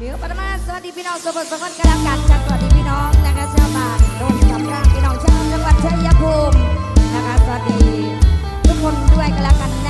มิวปรมาสวัสดีพี่น้องสมบูรณ์สมบูรณ์กำลังการจัดสวัสดีพี่น้องนะคะชาวบ้านโดนกับร่างพี่น้องชาวจังหวัดชัยภูมินะคะสวัสดีทุกคนด้วยกันแล้วกัน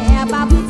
é babu